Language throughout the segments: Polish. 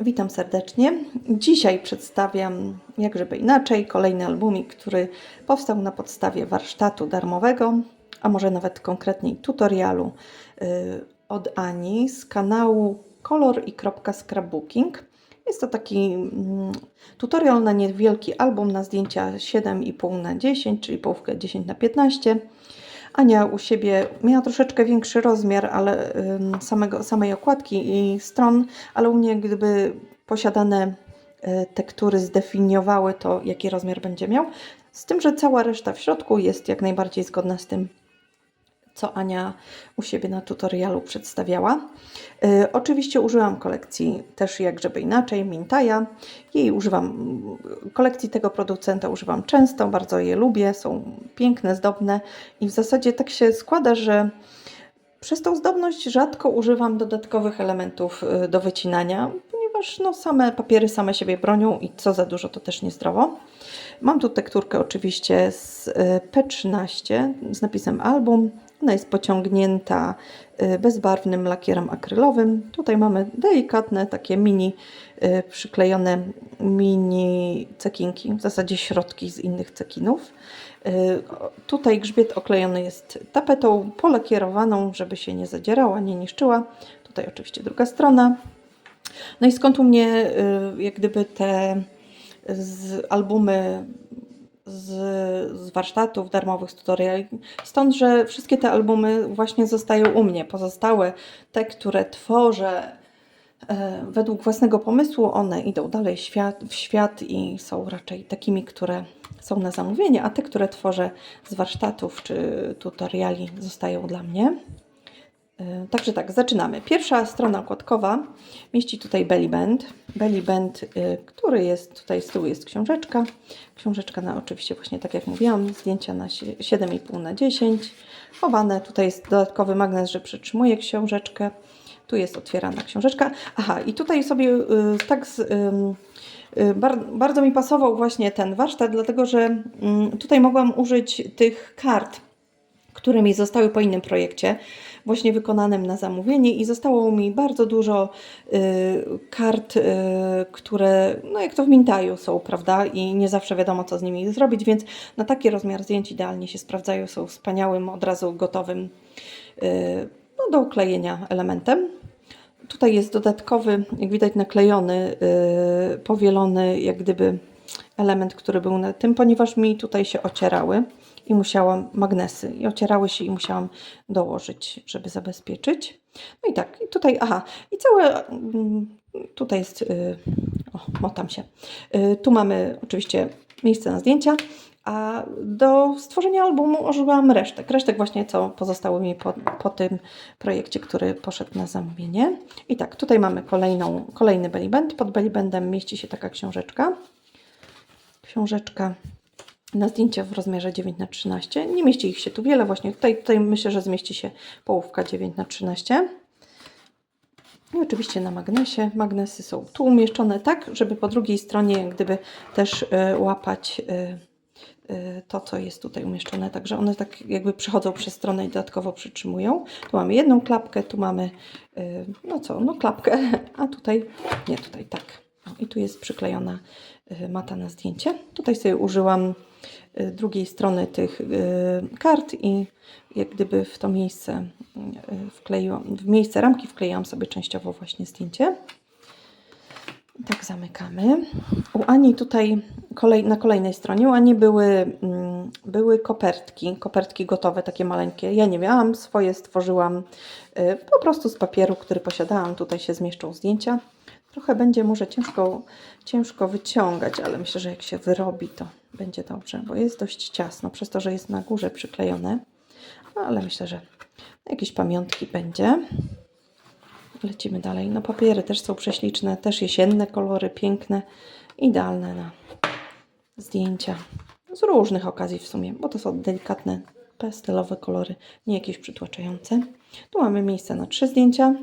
Witam serdecznie. Dzisiaj przedstawiam, jak żeby inaczej, kolejny albumik, który powstał na podstawie warsztatu darmowego, a może nawet konkretniej tutorialu y, od Ani z kanału Kolor i scrapbooking. Jest to taki mm, tutorial na niewielki album na zdjęcia 7,5 na 10, czyli połówkę 10 na 15. Ania u siebie miała troszeczkę większy rozmiar ale samego, samej okładki i stron, ale u mnie gdyby posiadane y, tektury zdefiniowały to, jaki rozmiar będzie miał. Z tym, że cała reszta w środku jest jak najbardziej zgodna z tym, co Ania u siebie na tutorialu przedstawiała. Y, oczywiście użyłam kolekcji też jak żeby inaczej, Mintaja. Jej używam, kolekcji tego producenta używam często, bardzo je lubię, są piękne, zdobne i w zasadzie tak się składa, że przez tą zdobność rzadko używam dodatkowych elementów y, do wycinania, ponieważ no, same papiery same siebie bronią i co za dużo to też niezdrowo. Mam tu tekturkę oczywiście z y, P13 z napisem album. Ona jest pociągnięta y, bezbarwnym lakierem akrylowym. Tutaj mamy delikatne takie mini y, przyklejone mini cekinki, w zasadzie środki z innych cekinów. Y, Tutaj grzbiet oklejony jest tapetą polakierowaną, żeby się nie zadzierała, nie niszczyła. Tutaj oczywiście druga strona. No i skąd u mnie jak gdyby te z albumy z, z warsztatów darmowych, z tutoriali. Stąd, że wszystkie te albumy właśnie zostają u mnie. Pozostałe, te, które tworzę e, według własnego pomysłu, one idą dalej świat, w świat i są raczej takimi, które są na zamówienie, a te, które tworzę z warsztatów czy tutoriali, zostają dla mnie. E, Także tak, zaczynamy. Pierwsza strona okładkowa mieści tutaj belly band. Belly band, y, który jest tutaj z tyłu jest książeczka. Książeczka na oczywiście właśnie tak jak mówiłam, zdjęcia na sie- 7,5 na 10. Chowane, tutaj jest dodatkowy magnes, że przytrzymuje książeczkę. Tu jest otwierana książeczka. Aha, i tutaj sobie y, tak z, y, bar, bardzo mi pasował właśnie ten warsztat, dlatego że mm, tutaj mogłam użyć tych kart które mi zostały po innym projekcie, właśnie wykonanym na zamówienie i zostało mi bardzo dużo y, kart, y, które, no jak to w Mintaju są, prawda, i nie zawsze wiadomo, co z nimi zrobić, więc na taki rozmiar zdjęć idealnie się sprawdzają, są wspaniałym, od razu gotowym y, no, do uklejenia elementem. Tutaj jest dodatkowy, jak widać, naklejony, yy, powielony, jak gdyby element, który był na tym, ponieważ mi tutaj się ocierały i musiałam magnesy i ocierały się i musiałam dołożyć, żeby zabezpieczyć. No i tak, i tutaj, aha, i całe, mm, tutaj jest, yy, o, motam się. Yy, tu mamy oczywiście miejsce na zdjęcia, a do stworzenia albumu użyłam resztek. Resztek właśnie, co pozostały mi po, po tym projekcie, który poszedł na zamówienie. I tak, tutaj mamy kolejną, kolejny belly-band. Pod belly-bandem mieści się taka książeczka. Książeczka na zdjęcia w rozmiarze 9 na 13 Nie mieści ich się tu wiele właśnie. Tutaj, tutaj myślę, że zmieści się połówka 9 na 13 i oczywiście na magnesie. Magnesy są tu umieszczone tak, żeby po drugiej stronie gdyby też y, łapać y, y, to, co jest tutaj umieszczone. Także one tak jakby przechodzą przez stronę i dodatkowo przytrzymują. Tu mamy jedną klapkę, tu mamy, no co, no klapkę, a tutaj, nie tutaj, tak. I tu jest przyklejona y, mata na zdjęcie. Tutaj sobie użyłam y, drugiej strony tych y, kart i jak gdyby w to miejsce wkleiłam, w miejsce ramki wklejałam sobie częściowo właśnie zdjęcie. Tak zamykamy. U Ani tutaj kolej, na kolejnej stronie, u Ani były, mm, były kopertki, kopertki gotowe, takie maleńkie. Ja nie miałam, swoje stworzyłam po prostu z papieru, który posiadałam. Tutaj się zmieszczą zdjęcia. Trochę będzie może ciężko, ciężko wyciągać, ale myślę, że jak się wyrobi, to będzie dobrze, bo jest dość ciasno, przez to, że jest na górze przyklejone. No, ale myślę, że jakieś pamiątki będzie. Lecimy dalej. No papiery też są prześliczne, też jesienne kolory, piękne, idealne na zdjęcia z różnych okazji w sumie, bo to są delikatne, pastelowe kolory, nie jakieś przytłaczające. Tu mamy miejsce na trzy zdjęcia.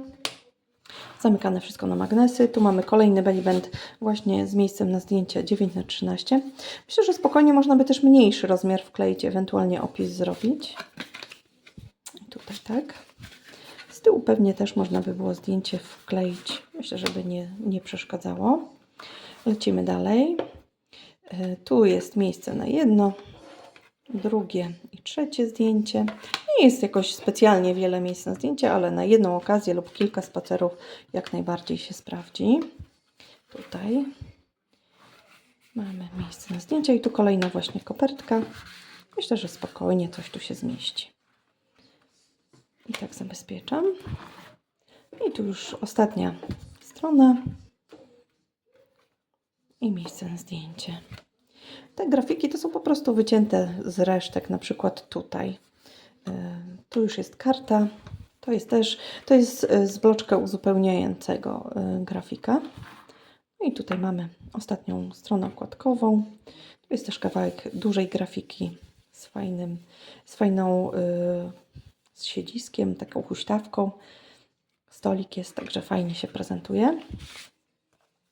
Zamykane wszystko na magnesy. Tu mamy kolejny belly band właśnie z miejscem na zdjęcia 9 na 13 Myślę, że spokojnie można by też mniejszy rozmiar wkleić, ewentualnie opis zrobić. Tutaj tak. Z tyłu pewnie też można by było zdjęcie wkleić. Myślę, żeby nie, nie przeszkadzało. Lecimy dalej. E, Tu jest miejsce na jedno, drugie i trzecie zdjęcie. Nie jest jakoś specjalnie wiele miejsc na zdjęcie, ale na jedną okazję lub kilka spacerów jak najbardziej się sprawdzi. Tutaj mamy miejsce na zdjęcia i tu kolejna właśnie kopertka. Myślę, że spokojnie coś tu się zmieści. I tak zabezpieczam. I tu już ostatnia strona i miejsce na zdjęcie. Te grafiki to są po prostu wycięte z resztek, na przykład tutaj. Y, Tu już jest karta. To jest też, to jest y, z bloczka uzupełniającego y, grafika. No i tutaj mamy ostatnią stronę okładkową. Tu jest też kawałek dużej grafiki z fajnym, z fajną, z siedziskiem, taką huśtawką. Stolik jest, także fajnie się prezentuje.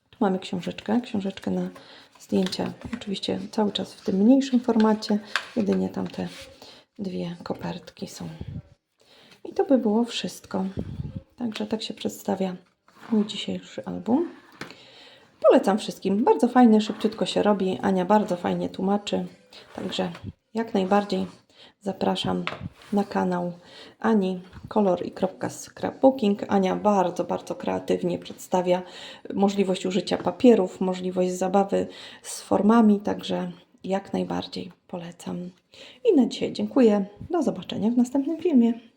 Tu mamy książeczkę, książeczkę na zdjęcia, oczywiście cały czas w tym mniejszym formacie, jedynie tamte dwie kopertki są. I to by było wszystko. Także tak się przedstawia mój dzisiejszy album. Polecam wszystkim. Bardzo fajny, szybciutko się robi. Ania bardzo fajnie tłumaczy. Także jak najbardziej zapraszam na kanał Ani Kolor i Scrapbooking. Ania bardzo, bardzo kreatywnie przedstawia możliwość użycia papierów, możliwość zabawy z formami, także jak najbardziej polecam. I na dzisiaj dziękuję. Do zobaczenia w następnym filmie.